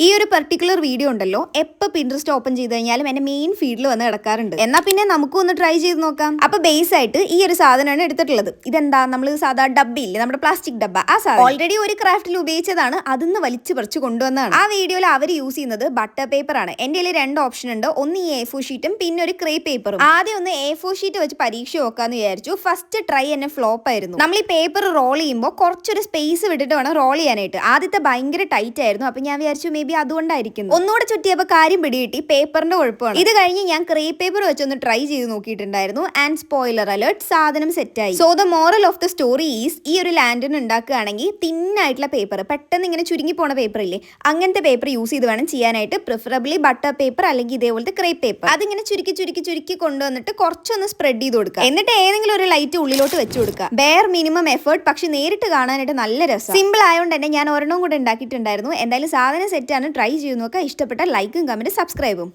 ഈ ഒരു particular video ഉണ്ടല്ലോ എപ്പോൾ പിൻട്രസ്റ്റ് ഓപ്പൺ ചെയ്ത് കഴിഞ്ഞാലും എന്റെ മെയിൻ ഫീഡിൽ വന്ന് കിടക്കാറുണ്ട്. എന്നാ പിന്നെ നമുക്കും ഒന്ന് ട്രൈ ചെയ്ത് നോക്കാം. അപ്പൊ ബേസ് ആയിട്ട് ഈ ഒരു സാധനമാണ് എടുത്തിട്ടുള്ളത്. ഇതെന്താ? നമ്മൾ സാധാ ഡബ്ബയില്ലേ നമ്മുടെ പ്ലാസ്റ്റിക് ഡബ്ബ. ആ സാധനം. ഓൾറെഡി ഒരു ക്രാഫ്റ്റിൽ ഉപയോഗിച്ചതാണ്. അതിന്ന് വലിച്ചു പറിച്ചു കൊണ്ടുവന്നതാണ്. ആ വീഡിയോയിൽ അവർ യൂസ് ചെയ്യുന്നത് ബട്ടർ പേപ്പർ ആണ്. എന്റെ കയ്യിൽ രണ്ട് ഓപ്ഷൻ ഉണ്ട്. ഒന്ന് ഈ എ ഫോർ ഷീറ്റും പിന്നെ ഒരു ക്രേ പേപ്പറും ആദ്യം ഒന്ന് എ ഫോർ ഷീറ്റ് വെച്ച് പരീക്ഷ നോക്കാന്ന് വിചാരിച്ചു. ഫസ്റ്റ് ട്രൈ എന്നെ ഫ്ലോപ്പ് ആയിരുന്നു. നമ്മൾ ഈ പേപ്പർ റോൾ ചെയ്യുമ്പോൾ കുറച്ചൊരു സ്പേസ് വിട്ടിട്ട് വേണം റോൾ ചെയ്യാനായിട്ട്. ആദ്യത്തെ ഭയങ്കര ടൈറ്റ് ആയിരുന്നു. അപ്പൊ ഞാൻ വിചാരിച്ചു മേ ബി അതുകൊണ്ടായിരിക്കും ഒന്നുകൂടെ ചുറ്റിയപ്പോൾ കാര്യം പിടികിട്ടി പേപ്പറിന്റെ കുഴപ്പമാണ്. ഇത് കഴിഞ്ഞ് ഞാൻ ക്രേ പേപ്പർ വെച്ചൊന്ന് ട്രൈ ചെയ്ത് നോക്കിയിട്ടുണ്ടായിരുന്നു ആൻഡ് സ്പോയിലർ അലേർട്ട് സാധനം സെറ്റായി. So the moral of the story is ഈ ഒരു ലാൻഡിന് ഉണ്ടാക്കുകയാണെങ്കിൽ തിന്നായിട്ടുള്ള പേപ്പർ പെട്ടെന്ന് ഇങ്ങനെ ചുരുങ്ങി പോണ പേപ്പർ ഇല്ലേ അങ്ങനത്തെ പേപ്പർ യൂസ് ചെയ്ത് വേണം ചെയ്യാനായിട്ട്. പ്രിഫറബ്ലി ബട്ടർ പേപ്പർ അല്ലെങ്കിൽ ഇതേപോലത്തെ ക്രേ പേപ്പർ അതിങ്ങനെ ചുരുക്കി ചുരുക്കി ചുരുക്കി കൊണ്ടുവന്നിട്ട് കുറച്ചൊന്ന് സ്പ്രെഡ് ചെയ്ത് കൊടുക്കുക. എന്നിട്ട് ഏതെങ്കിലും ഒരു ലൈറ്റ് ഉള്ളിലോട്ട് വെച്ച് കൊടുക്കുക. ബെയർ മിനിമം എഫേർട്ട് പക്ഷെ നേരിട്ട് കാണാനായിട്ട് നല്ല രസം. സിമ്പിൾ ആയതുകൊണ്ട് തന്നെ ഞാൻ ഒരെണ്ണം കൂടെ ഉണ്ടാക്കിയിട്ടുണ്ടായിരുന്നു. എന്തായാലും സാധനം സെറ്റാണ് ട്രൈ ചെയ്ത് ഇഷ്ടപ്പെട്ട ലൈക്കും കമന്റും സബ്സ്ക്രൈബും